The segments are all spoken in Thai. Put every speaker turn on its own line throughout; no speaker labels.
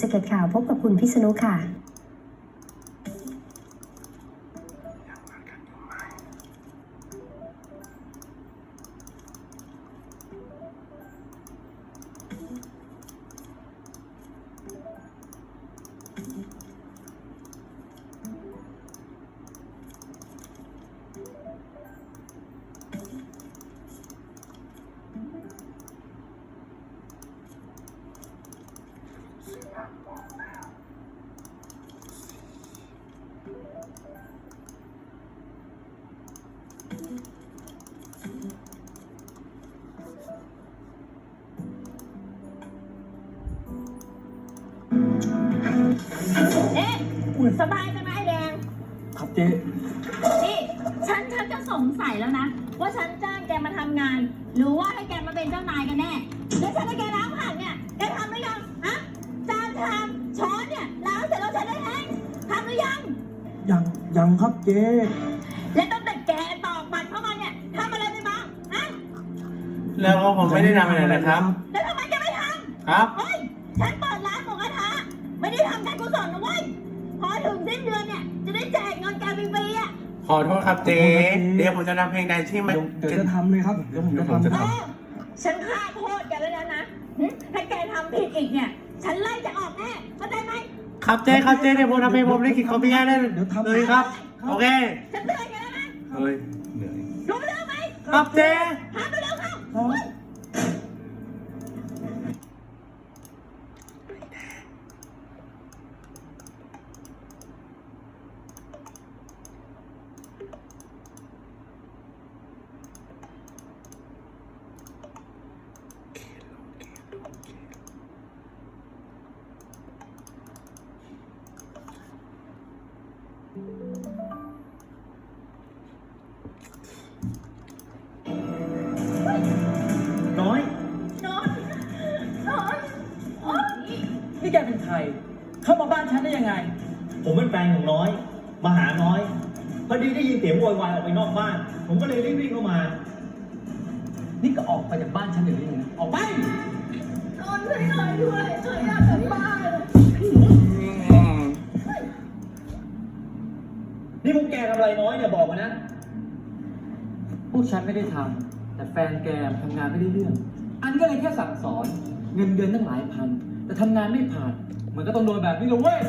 สเก็ตข่าวพบกับคุณพิษณุค่ะ
เอ๊ะสบายใช่ไหมไอ้แดง
ครับเจ๊
นี่ฉันฉันจะสงสัยแล้วนะ ว่าฉันจ้างแกมาทำงาน หรือว่าให้แกมาเป็นเจ้านายกันแน่ แล้วฉันให้แกล้างผักเนี่ยแกทำหรือยังฮะจานชามช้อนเนี่ยล้างเสร็จแล้วฉันได้เองทำหรือยัง
ยังยังครับเจ๊
และตั้งแต่แกตอกบัตรเข้ามาเนี่ยทำอะไรไปบ้างฮะ
แล้วก็ผมไม่ได้ทำอะไรนะครับ
แล้วทำไมแกไม่ท
ครับำ
เฮ้ยฉันเปิดร้านหมูกระทะไม่ได้ทำการกุศลนะเว้ยพอถึงสิ้นเดือนเนี่ยจะได้แจกเงินแกฟรีๆอะ
ขอโทษครับเจ๊เดี๋ยวผมจะทำเพลงใดที่มัน
เดี๋ยวเดี๋ยวจะทำเลยครับเดี๋ยวผมจะทำ
เดี๋ยวผมจะ
เอ
ท
อฉันฆ่าโทษแกแล้วนะนะหึถ้าแกทำผิดอีกเนี่ย ฉันไล่จะออกแน่เข้าใจไหม
ครับเจ๊ครับเจ๊เดี๋ยวผมทำเพลงผมได้คิดเขาไม่ยากได้
เดี๋ยวทำ
เลยครับ โอเค
ฉันเตือนแกแล้วนะ
เฮ้ยเหนื่อย
รู้เรื่องไหม
ครับเจ๊
ทำไปเร็วเข้า
ครับ
น้อย
นอนนอนโอ๊ย
นี่แกเป็นใคร เข้ามาบ้านฉันได้ยังไง
ผมเป็นแฟนของน้อย มาหาน้อย พอดีได้ยินเสียงโวยวายออกไปนอกบ้าน ผมก็เลยรีบวิ่งเข้ามา
นี่ก็ออกไปจากบ้านฉันเดี๋ยวนี้นะออกไป
นอนช่วยหน่อยด้วยหน่อยอยากกลับบ้าน
อืม
นี่พวกแกทำอะไรน้อยเนี่ยบอกมานะ
พวกฉันไม่ได้ทำแต่แฟนแกทำงานไม่ได้เรื่อง อันก็เลยแค่สั่งสอน เงินเดือนตั้งหลายพัน แต่ทำงานไม่ผ่าน มันก็ต้องโดนแบบนี้เลยเว้ย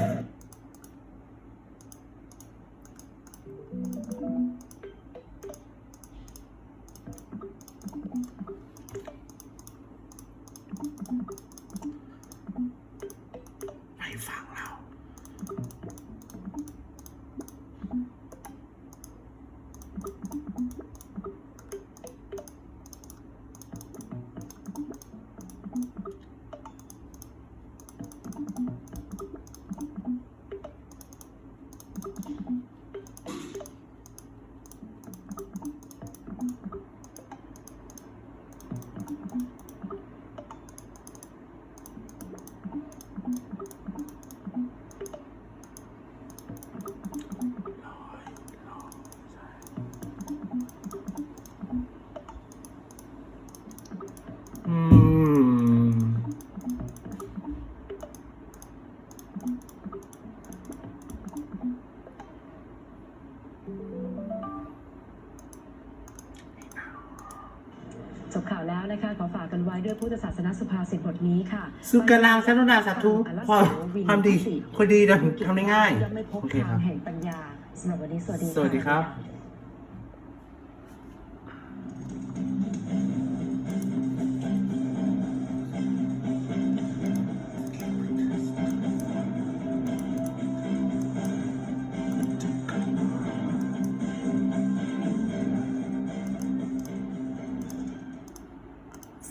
จบข่าวแล้วนะคะขอฝากกันไว้ด้วยพุทธศาสนสุภาษิตบทนี้ค่ะ
สุกลางสนุนาสาธุพอความดีคนดีนะทำได้ง่าย
ยังไม่พบ
โอเคค
ทา
รั
ง
บ
แห่งปัญญาสำหรับวันนี้สวัสดี
สวัสดีครับ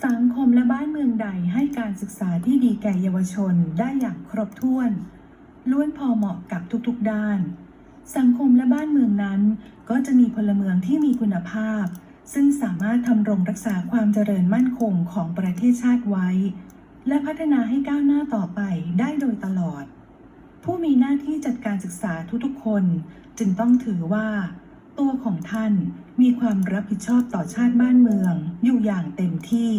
สังคมและบ้านเมืองใดให้การศึกษาที่ดีแก่เยาวชนได้อย่างครบถ้วน ล้วนพอเหมาะกับทุกๆด้าน สังคมและบ้านเมืองนั้น ก็จะมีพลเมืองที่มีคุณภาพ ซึ่งสามารถทำรงรักษาความเจริญมั่นคงของประเทศชาติไว้ และพัฒนาให้ก้าวหน้าต่อไปได้โดยตลอด ผู้มีหน้าที่จัดการศึกษาทุกๆคน จึงต้องถือว่า ตัวของท่าน มีความรับผิดชอบต่อชาติบ้านเมือง อยู่อย่างเต็มที่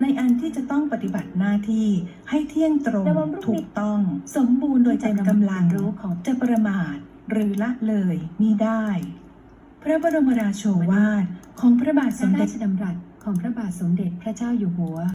ในอันที่จะต้องปฏิบัติหน้าที่ให้เที่ยงตรงถูกต้อง สมบูรณ์โดยเต็มกำลัง
รู้ของ
จะประมาท หรือละเลยมิได้ พระบรมราโชวาทของพระบาทสมเด็จ
ชดำรัสของพระบาทสมเด็จพระเจ้าอยู่หัว